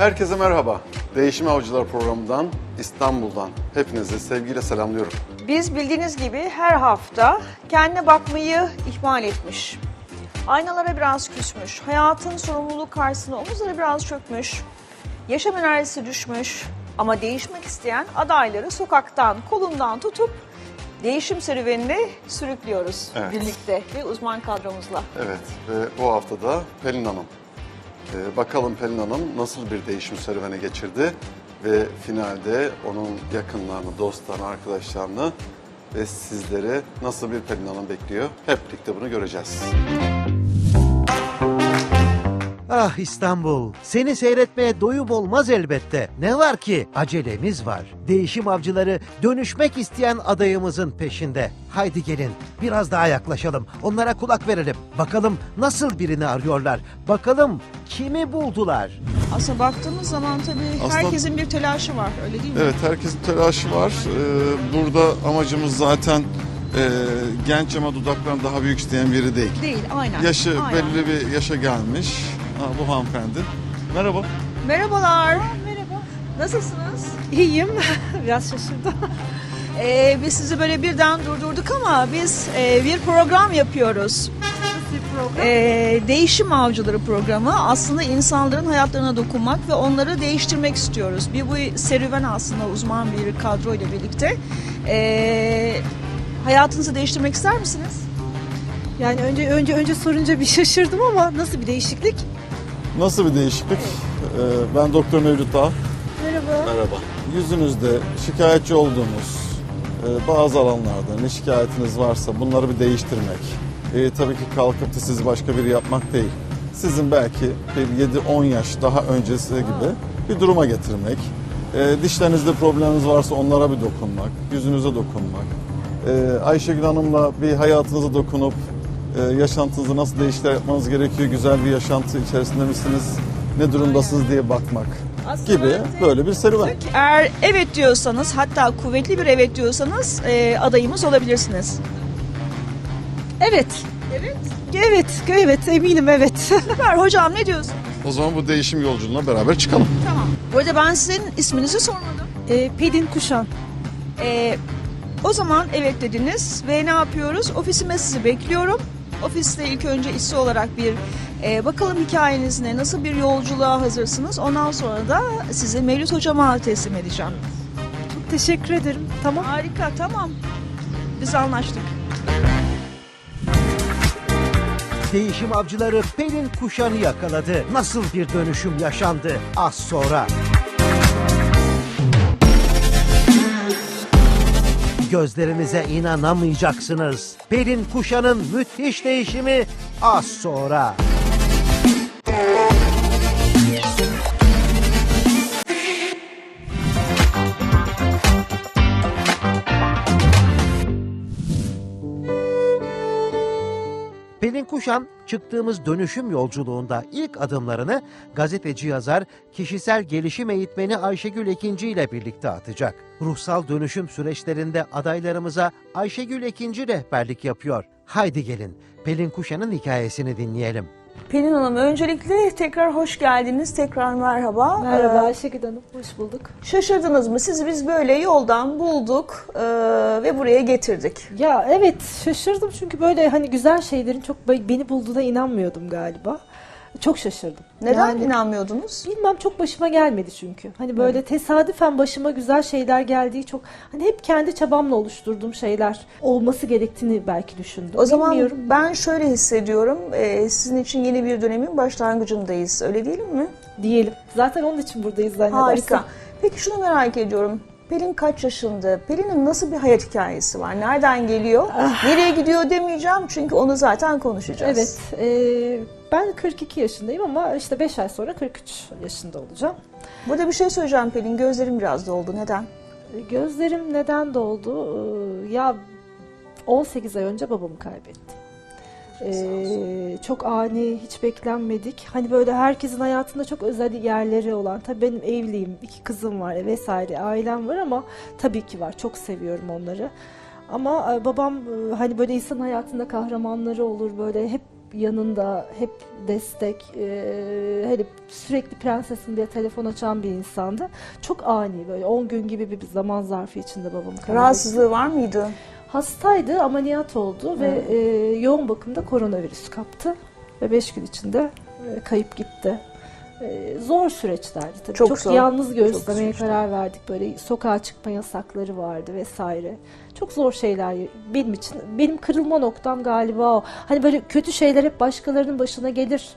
Herkese merhaba. Değişim Avcılar programından İstanbul'dan hepinizi sevgiyle selamlıyorum. Biz bildiğiniz gibi her hafta kendine bakmayı ihmal etmiş. Aynalara biraz küsmüş, hayatın sorumluluğu karşısında omuzları biraz çökmüş, yaşam enerjisi düşmüş ama değişmek isteyen adayları sokaktan, kolundan tutup değişim serüvenine sürüklüyoruz Evet. birlikte ve uzman kadromuzla. Evet ve bu hafta da Pelin Hanım. Ee, bakalım Pelin Hanım nasıl bir değişim serüveni geçirdi ve finalde onun yakınlarını, dostlarını, arkadaşlarını ve sizleri nasıl bir Pelin Hanım bekliyor? Hep birlikte bunu göreceğiz. Ah İstanbul, seni seyretmeye doyum olmaz elbette. Ne var ki? Acelemiz var. Değişim avcıları dönüşmek isteyen adayımızın peşinde. Haydi gelin, biraz daha yaklaşalım. Onlara kulak verelim. Bakalım nasıl birini arıyorlar. Bakalım kimi buldular. Aslında baktığımız zaman tabii Aslında- herkesin bir telaşı var öyle değil mi? Evet herkesin telaşı var. Ee, burada amacımız zaten e, genç ama dudaklarını daha büyük isteyen biri değil. Değil aynen. Yaşı aynen. belli bir yaşa gelmiş. Ha, bu hanımefendi. Merhaba. Merhabalar. merhaba. Nasılsınız? İyiyim. Biraz şaşırdım. Ee, biz sizi böyle birden durdurduk ama biz e, bir program yapıyoruz. Ee, değişim avcıları programı aslında insanların hayatlarına dokunmak ve onları değiştirmek istiyoruz. Bir bu serüven aslında uzman bir kadro ile birlikte. Ee, hayatınızı değiştirmek ister misiniz? Yani önce önce önce sorunca bir şaşırdım ama nasıl bir değişiklik? Nasıl bir değişiklik? Ee, ben Doktor Mevlüt Dağ. Merhaba. Merhaba. Yüzünüzde şikayetçi olduğunuz e, bazı alanlarda ne şikayetiniz varsa bunları bir değiştirmek. E, tabii ki kalkıp da sizi başka biri yapmak değil. Sizin belki bir 7-10 yaş daha öncesi gibi bir duruma getirmek. E, dişlerinizde probleminiz varsa onlara bir dokunmak, yüzünüze dokunmak. E, Ayşegül Hanım'la bir hayatınıza dokunup yaşantınızı nasıl değişiklikler yapmanız gerekiyor, güzel bir yaşantı içerisinde misiniz, ne durumdasınız diye bakmak Aslında gibi böyle bir serüven. Eğer evet diyorsanız hatta kuvvetli bir evet diyorsanız e, adayımız olabilirsiniz. Evet. Evet. Evet, evet eminim evet. Süper hocam ne diyorsun? O zaman bu değişim yolculuğuna beraber çıkalım. Tamam. Bu arada ben sizin isminizi sormadım. ee, Pelin Kuşan. Ee, o zaman evet dediniz ve ne yapıyoruz? Ofisime sizi bekliyorum. Ofiste ilk önce işçi olarak bir e, bakalım hikayeniz ne, nasıl bir yolculuğa hazırsınız. Ondan sonra da size Mevlüt hocama teslim edeceğim. Çok teşekkür ederim. Tamam. Harika tamam. Biz anlaştık. Değişim avcıları Pelin Kuşan'ı yakaladı. Nasıl bir dönüşüm yaşandı az sonra. Gözlerinize inanamayacaksınız. Pelin Kuşan'ın müthiş değişimi az sonra. Kuşan çıktığımız dönüşüm yolculuğunda ilk adımlarını gazeteci yazar, kişisel gelişim eğitmeni Ayşegül Ekinci ile birlikte atacak. Ruhsal dönüşüm süreçlerinde adaylarımıza Ayşegül Ekinci rehberlik yapıyor. Haydi gelin Pelin Kuşan'ın hikayesini dinleyelim. Pelin Hanım öncelikle tekrar hoş geldiniz. Tekrar merhaba. Merhaba Ee, Ayşegül Hanım. Hoş bulduk. şaşırdınız mı? Sizi biz böyle yoldan bulduk ee, ve buraya getirdik. Ya evet şaşırdım çünkü böyle hani güzel şeylerin çok be- beni bulduğuna inanmıyordum galiba. Çok şaşırdım. Neden Yani- inanmıyordunuz? Bilmem çok başıma gelmedi çünkü. Hani böyle tesadüfen başıma güzel şeyler geldiği çok hani hep kendi çabamla oluşturduğum şeyler olması gerektiğini belki düşündüm. O zaman Bilmiyorum. ben şöyle hissediyorum. e, sizin için yeni bir dönemin başlangıcındayız. Öyle değil mi? diyelim. Zaten onun için buradayız zannedersem. Harika. Peki şunu merak ediyorum. Pelin kaç yaşında? Pelin'in nasıl bir hayat hikayesi var? Nereden geliyor? Nereye gidiyor demeyeceğim çünkü onu zaten konuşacağız. Evet. e, ben 42 yaşındayım ama işte 5 ay sonra 43 yaşında olacağım. Burada bir şey söyleyeceğim Pelin. Gözlerim biraz doldu. Neden? Gözlerim neden doldu? E, Ya 18 ay önce babamı kaybettim. E, çok ani, hiç beklenmedik. Hani böyle herkesin hayatında çok özel yerleri olan. Tabii benim evliyim, iki kızım var vesaire, ailem var ama tabii ki var. Çok seviyorum onları. Ama e, babam e, hani böyle insan hayatında kahramanları olur böyle hep yanında, hep destek, e, hani sürekli prensesim diye telefon açan bir insandı. Çok ani böyle 10 gün gibi bir zaman zarfı içinde babamı kaybettim. Rahatsızlığı var mıydı? Hastaydı, ameliyat oldu ve e, yoğun bakımda koronavirüs kaptı ve 5 gün içinde e, kayıp gitti. E, zor süreçlerdi tabii. Çok Çok, zor, yalnız süreçler. karar verdik. Böyle sokağa çıkma yasakları vardı vesaire. Çok zor şeyler benim için. Benim kırılma noktam galiba o. Hani böyle kötü şeyler hep başkalarının başına gelir.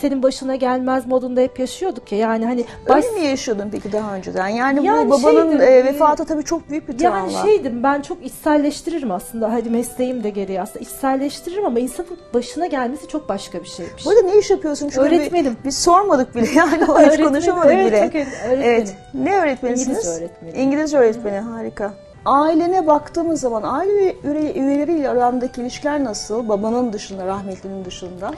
Senin başına gelmez modunda hep yaşıyorduk ya. Yani hani baş, Öyle mi yaşıyordun peki daha önceden? Yani, Yani bu babanın şeydi, e, vefatı tabii çok büyük bir travma. Yani şeydim ben çok içselleştiririm aslında. Hadi mesleğim de gereği aslında içselleştiririm ama insanın başına gelmesi çok başka bir şeymiş. Bu arada ne iş yapıyorsun? Çünkü Öğretmenim. bir- Biz sormadık bile yani o hiç konuşamadık evet, bile. çok öğretmenim. Evet. Ne öğretmenisiniz? İngilizce öğretmeni. İngilizce öğretmeni harika. Ailene baktığımız zaman aile üye- üyeleriyle arandaki ilişkiler nasıl? Babanın dışında, rahmetlinin dışında.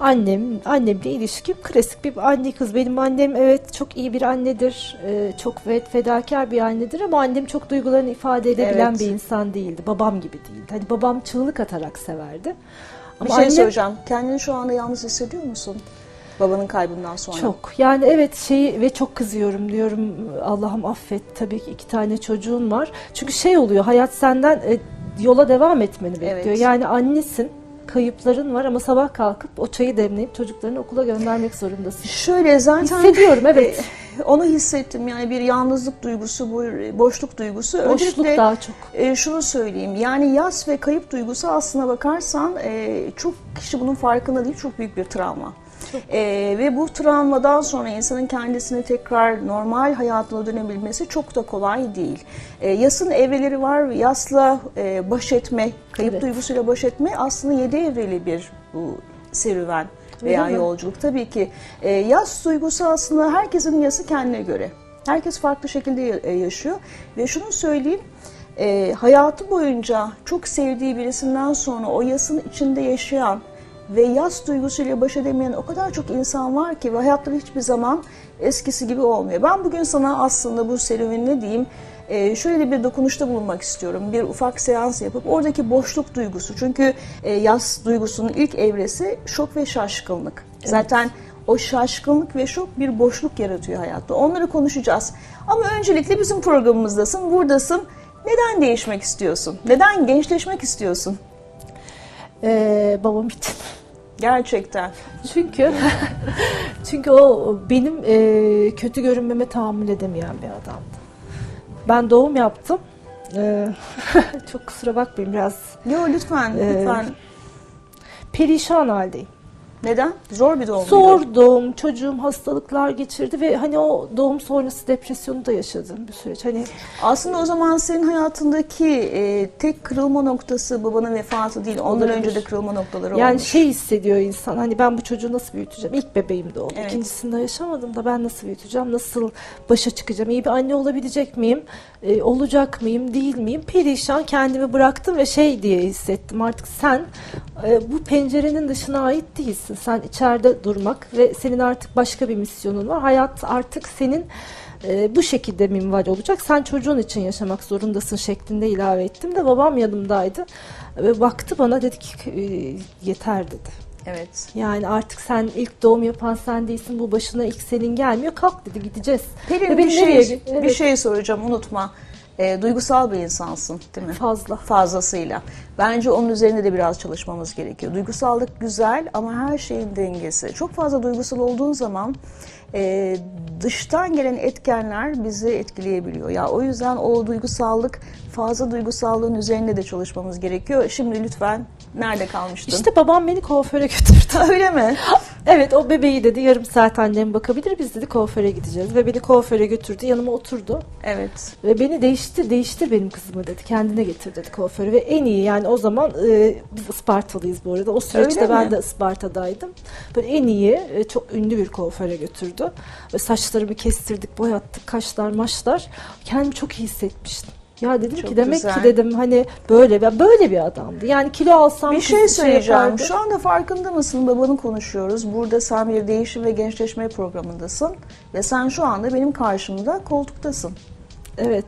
Annem, annemle ilişkim klasik bir anne kız. Benim annem evet çok iyi bir annedir. Ee, çok fedakar bir annedir ama annem çok duygularını ifade edebilen Evet. bir insan değildi. Babam gibi değildi. Hani babam çığlık atarak severdi. Bir Ama şey annem söyleyeceğim. Kendini şu anda yalnız hissediyor musun? Babanın kaybından sonra. Çok. Yani evet şeyi ve çok kızıyorum diyorum. Allah'ım affet. Tabii ki iki tane çocuğun var. Çünkü şey oluyor. Hayat senden e, yola devam etmeni bekliyor. Evet. Yani annesin. Kayıpların var ama sabah kalkıp o çayı demleyip çocuklarını okula göndermek zorundasın. Şöyle zaten Hissediyorum evet. e, onu hissettim. Yani bir yalnızlık duygusu, boşluk duygusu. Boşluk Öncelikle daha çok. e, şunu söyleyeyim. Yani yas ve kayıp duygusu aslına bakarsan e, çok kişi bunun farkında değil. Çok büyük bir travma. E, ve bu travmadan sonra insanın kendisini tekrar normal hayatına dönebilmesi çok da kolay değil. E, yasın evreleri var. Yasla e, baş etme, kayıp Evet. duygusuyla baş etme aslında yedi evreli bir bu serüven veya Öyle mi? yolculuk. Tabii ki e, yas duygusu aslında herkesin yası kendine göre. Herkes farklı şekilde e, yaşıyor. Ve şunu söyleyeyim, e, hayatı boyunca çok sevdiği birisinden sonra o yasın içinde yaşayan ve yas duygusuyla baş edemeyen o kadar çok insan var ki ve hayatları hiçbir zaman eskisi gibi olmuyor. Ben bugün sana aslında bu serüvenini diyeyim, e, şöyle bir dokunuşta bulunmak istiyorum. Bir ufak seans yapıp oradaki boşluk duygusu. Çünkü e, yas duygusunun ilk evresi şok ve şaşkınlık. Zaten o şaşkınlık ve şok bir boşluk yaratıyor hayatta. Onları konuşacağız. Ama öncelikle bizim programımızdasın, buradasın. Neden değişmek istiyorsun? Neden gençleşmek istiyorsun? Ee, babam için. Gerçekten. Çünkü çünkü o benim e, kötü görünmeme tahammül edemeyen bir adamdı. Ben doğum yaptım. Ee, çok kusura bakmayın biraz Yo lütfen, Ee, lütfen. perişan haldeyim. Neden? Zor bir doğum? Zor doğum, çocuğum hastalıklar geçirdi ve hani o doğum sonrası depresyonu da yaşadığım bir süreç. Hani Aslında o zaman senin hayatındaki e, tek kırılma noktası babanın vefatı değil. Ondan Olabilir. önce de kırılma noktaları yani olmuş. şey hissediyor insan. Hani ben bu çocuğu nasıl büyüteceğim? İlk bebeğim de oldu. Evet. İkincisinde yaşamadım da ben nasıl büyüteceğim? Nasıl başa çıkacağım? İyi bir anne olabilecek miyim? Ee, olacak mıyım? Değil miyim? Perişan kendimi bıraktım ve şey diye hissettim. Artık sen e, bu pencerenin dışına ait değilsin. Sen içeride durmak ve senin artık başka bir misyonun var. Hayat artık senin e, bu şekilde minval olacak. Sen çocuğun için yaşamak zorundasın şeklinde ilave ettim de babam yanımdaydı. Ve baktı bana dedi ki e, yeter dedi. Evet. Yani artık sen ilk doğum yapan sen değilsin. Bu başına ilk senin gelmiyor. Kalk dedi gideceğiz. Pelin Ve bir şey, nereye- bir Evet. şey soracağım unutma. E, duygusal bir insansın değil mi? Fazla. Fazlasıyla. Bence onun üzerinde de biraz çalışmamız gerekiyor. Duygusallık güzel ama her şeyin dengesi. Çok fazla duygusal olduğun zaman e, dıştan gelen etkenler bizi etkileyebiliyor. Ya o yüzden o duygusallık fazla duygusallığın üzerinde de çalışmamız gerekiyor. Şimdi lütfen nerede kalmıştın? İşte babam beni kuaföre götürdü. öyle mi? evet o bebeği dedi yarım saat annem bakabilir biz dedi kuaföre gideceğiz. Ve beni kuaföre götürdü yanıma oturdu. Evet. Ve beni değişti, değiştir benim kızımı dedi. Kendine getir dedi kuaförü. Ve en iyi yani o zaman e, biz Ispartalıyız bu arada. O süreçte Öyle ben mi? de Isparta'daydım. Böyle en iyi, e, çok ünlü bir kuaföre götürdü. Ve saçlarımı kestirdik, boyattık, kaşlar maşlar. Kendimi çok iyi hissetmiştim. Ya dedim Çok ki demek güzel. ki dedim hani böyle bir böyle bir adamdı. Yani kilo alsam Bir kız şey söyleyeceğim. yapardı. Şu anda farkında mısın? Babanı konuşuyoruz. Burada sen bir değişim ve gençleşme programındasın. Ve sen şu anda benim karşımda koltuktasın. Evet.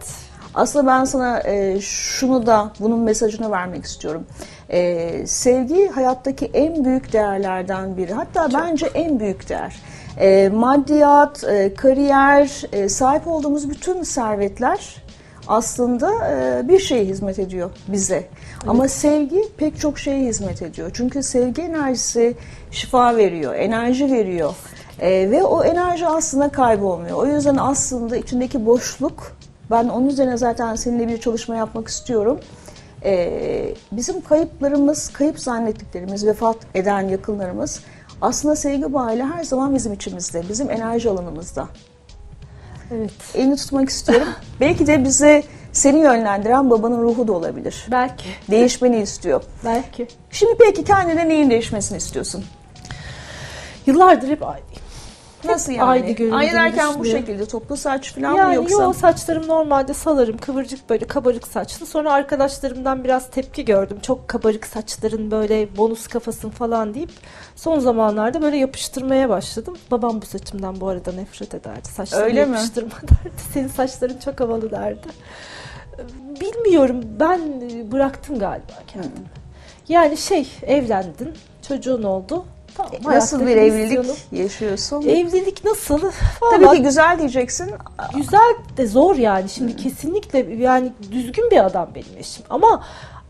Aslında ben sana e, şunu da bunun mesajını vermek istiyorum. E, sevgi hayattaki en büyük değerlerden biri. Hatta bence en büyük değer. E, maddiyat, e, kariyer, e, sahip olduğumuz bütün servetler aslında e, bir şeye hizmet ediyor bize. Ama sevgi pek çok şeye hizmet ediyor. Çünkü sevgi enerjisi şifa veriyor, enerji veriyor. E, ve o enerji aslında kaybolmuyor. O yüzden aslında içindeki boşluk, ben onun üzerine zaten seninle bir çalışma yapmak istiyorum. E, bizim kayıplarımız, kayıp zannettiklerimiz, vefat eden yakınlarımız aslında sevgi bağıyla her zaman bizim içimizde, bizim enerji alanımızda Evet. elini tutmak istiyorum. Belki de bize seni yönlendiren babanın ruhu da olabilir. Belki. Değişmeni istiyor. Belki. Şimdi peki kendine neyin değişmesini istiyorsun? Yıllardır hep. Nasıl yani? aynı göründüğünü Aynı derken bu düşünüyorum. şekilde toplu saç falan mı Yani yoksa? yo saçlarım normalde salarım kıvırcık böyle kabarık saçlı. Sonra arkadaşlarımdan biraz tepki gördüm. Çok kabarık saçların böyle bonus kafasın falan deyip son zamanlarda böyle yapıştırmaya başladım. Babam bu saçımdan bu arada nefret ederdi. Saçlarını Öyle mi? yapıştırma derdi. Senin saçların çok havalı derdi. Bilmiyorum ben bıraktım galiba kendimi. Yani şey evlendin çocuğun oldu. Tamam, Nasıl bir evlilik yaşıyorsun? Evlilik nasıl? Tabii Vallahi ki güzel diyeceksin. güzel de zor yani. Şimdi kesinlikle yani düzgün bir adam benim eşim. Ama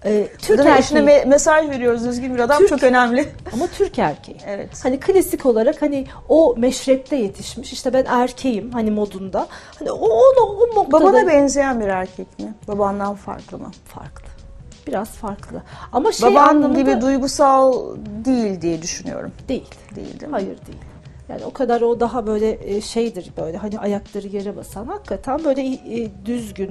e, Türk Değil erkeği. me- mesaj veriyoruz düzgün bir adam Türk- çok önemli. Ama Türk erkeği. Evet. Hani klasik olarak hani o meşrepte yetişmiş. İşte ben erkeğim hani modunda. Hani o o, o noktada Babana benzeyen bir erkek mi? Babandan farklı mı? farklı. Biraz farklı. Ama şey Baban anlamında gibi duygusal değil diye düşünüyorum. değil. Değil değil mi? Hayır değil. Yani o kadar o daha böyle e, şeydir böyle hani ayakları yere basan hakikaten böyle e, düzgün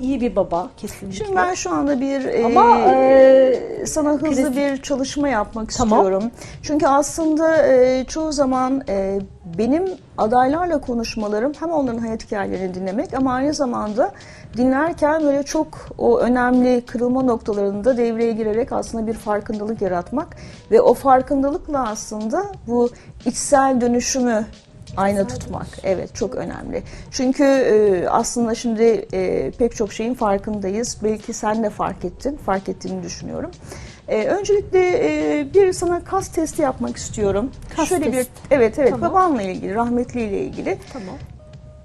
iyi bir baba kesinlikle. Şimdi ben şu anda bir Ama, e, sana hızlı klasik- bir çalışma yapmak Tamam. istiyorum. Çünkü aslında e, çoğu zaman e, benim adaylarla konuşmalarım hem onların hayat hikayelerini dinlemek ama aynı zamanda dinlerken böyle çok o önemli kırılma noktalarında devreye girerek aslında bir farkındalık yaratmak ve o farkındalıkla aslında bu içsel dönüşümü ayna tutmak. Evet çok önemli. Çünkü e, aslında şimdi e, pek çok şeyin farkındayız. Belki sen de fark ettin. Fark ettiğini düşünüyorum. E, öncelikle e, bir sana kas testi yapmak istiyorum. Kas şöyle bir testi. evet evet Tamam. babanla ilgili, rahmetliyle ilgili. Tamam.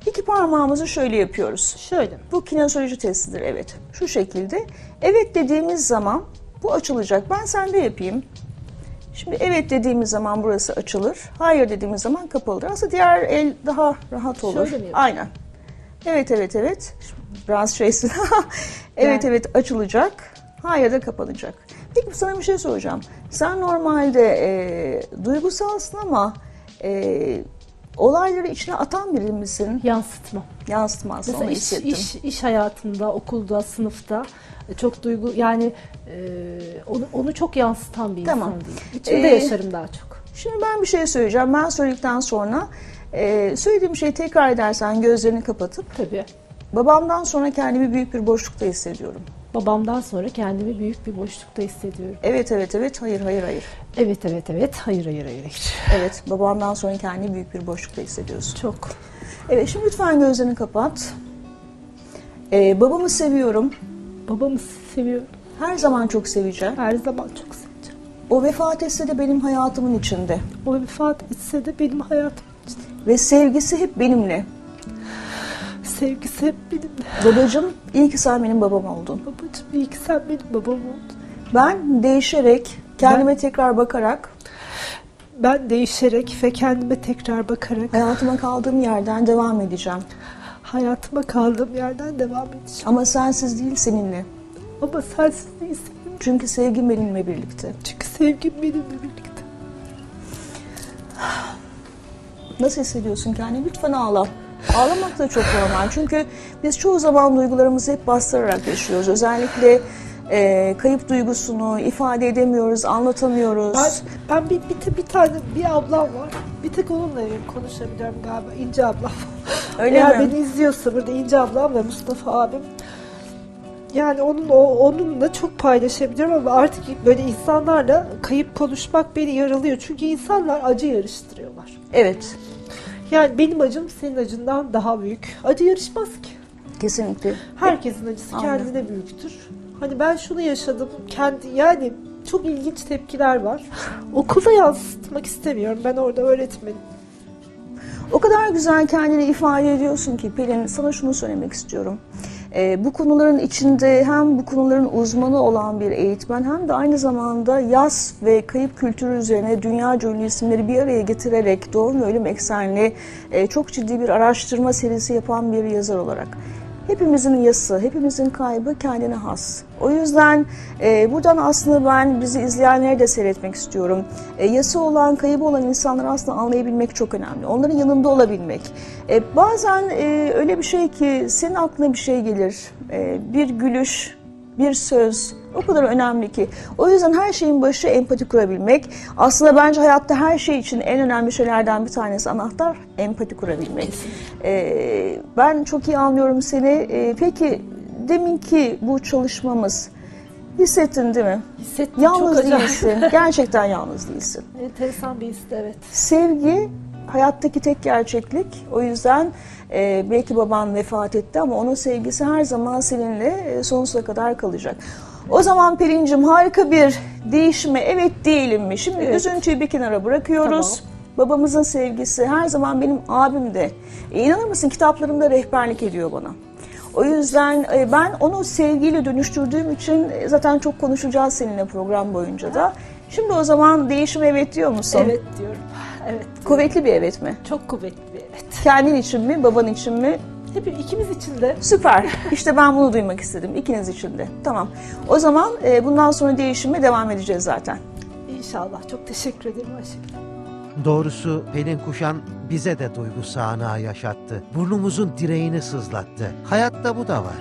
İki parmağımızı şöyle yapıyoruz. Şöyle. Bu kinesioloji testidir evet. Şu şekilde. Evet dediğimiz zaman bu açılacak. Ben sende yapayım. Şimdi evet dediğimiz zaman burası açılır. Hayır dediğimiz zaman kapalıdır. Aslında diğer el daha rahat olur. Şöyle mi yapayım? Aynen. Evet evet evet. Biraz şeysin. evet Yani. evet açılacak. Hayır da kapanacak. Peki sana bir şey soracağım. Sen normalde e, duygusalsın ama e, olayları içine atan biri misin? Yansıtma. Yansıtmazsın Mesela onu iş, hissettim. iş, iş hayatında, okulda, sınıfta e, çok duygu yani e, onu, onu çok yansıtan bir Tamam. insan değil. İçimde Ee, yaşarım daha çok. Şimdi ben bir şey söyleyeceğim. Ben söyledikten sonra e, söylediğim şeyi tekrar edersen gözlerini kapatıp Tabii. babamdan sonra kendimi büyük bir boşlukta hissediyorum. Babamdan sonra kendimi büyük bir boşlukta hissediyorum. Evet evet evet hayır hayır hayır. Evet evet evet. Hayır hayır hayır. hayır. Evet babamdan sonra kendini büyük bir boşlukta hissediyorsun. Çok. Evet şimdi lütfen gözlerini kapat. E, babamı seviyorum. Babamı seviyorum. Her zaman çok seveceğim. Her zaman çok seveceğim. O vefat etse de benim hayatımın içinde. O vefat etse de benim hayatım için. Ve sevgisi hep benimle. Sevgisi hep benimle. Babacım iyi ki sen benim babam oldun. Babacığım iyi ki sen benim babam oldun. Ben değişerek, kendime tekrar bakarak Ben değişerek ve kendime tekrar bakarak Hayatıma kaldığım yerden devam edeceğim. hayatıma kaldığım yerden devam edeceğim. Ama sensiz değil seninle. Ama sensiz değilsin. Çünkü sevgim benimle birlikte. Çünkü sevgim benimle birlikte. Nasıl hissediyorsun kendini? Lütfen ağla. Ağlamak da çok normal. Çünkü biz çoğu zaman duygularımızı hep bastırarak yaşıyoruz. Özellikle e, kayıp duygusunu ifade edemiyoruz, anlatamıyoruz. Ben, ben bir, bir, bir tane bir ablam var. Bir tek onunla konuşabiliyorum galiba. İnce ablam. Öyle Eğer mi? beni izliyorsa burada İnce ablam ve Mustafa abim. Yani onun o onunla çok paylaşabiliyorum ama artık böyle insanlarla kayıp konuşmak beni yaralıyor. Çünkü insanlar acı yarıştırıyorlar. Evet. Yani benim acım senin acından daha büyük. Acı yarışmaz ki. Kesinlikle. Herkesin acısı Anladım. kendine büyüktür. Hani ben şunu yaşadım. Kendi yani çok ilginç tepkiler var. Okulda yansıtmak istemiyorum. Ben orada öğretmenim. O kadar güzel kendini ifade ediyorsun ki Pelin sana şunu söylemek istiyorum. Ee, bu konuların içinde hem bu konuların uzmanı olan bir eğitmen hem de aynı zamanda yaz ve kayıp kültürü üzerine dünya ünlü isimleri bir araya getirerek doğum ve ölüm eksenli e, çok ciddi bir araştırma serisi yapan bir yazar olarak. Hepimizin yası, hepimizin kaybı kendine has. O yüzden e, buradan aslında ben bizi izleyenleri de seyretmek istiyorum. E, yası olan, kaybı olan insanları aslında anlayabilmek çok önemli. Onların yanında olabilmek. E, bazen e, öyle bir şey ki senin aklına bir şey gelir. E, bir gülüş, bir söz o kadar önemli ki. O yüzden her şeyin başı empati kurabilmek. Aslında bence hayatta her şey için en önemli şeylerden bir tanesi anahtar empati kurabilmek. Ee, ben çok iyi anlıyorum seni. Ee, peki deminki bu çalışmamız hissettin değil mi? Hissettim Yalnız çok değilsin. Gerçekten yalnız değilsin. Enteresan bir histi evet. Sevgi hayattaki tek gerçeklik. O yüzden e, belki baban vefat etti ama onun sevgisi her zaman seninle e, sonsuza kadar kalacak. O zaman Pelin'cim harika bir değişime evet değilim mi? Şimdi Evet. üzüntüyü bir kenara bırakıyoruz. Babamızın sevgisi her zaman benim abim de. E, inanır mısın kitaplarımda rehberlik ediyor bana. O yüzden e, ben onu sevgiyle dönüştürdüğüm için e, zaten çok konuşacağız seninle program boyunca da. Şimdi o zaman değişim evet diyor musun? Evet diyorum. Evet. Kuvvetli bir evet mi? Çok kuvvetli bir evet. Kendin için mi, baban için mi? Hep ikimiz için de Süper. İşte ben bunu duymak istedim. İkiniz için de. Tamam. O zaman e, bundan sonra değişime devam edeceğiz zaten. inşallah. Çok teşekkür ederim Ayşegül. Doğrusu Pelin Kuşan bize de duygu sahnağı yaşattı. Burnumuzun direğini sızlattı. Hayatta bu da var.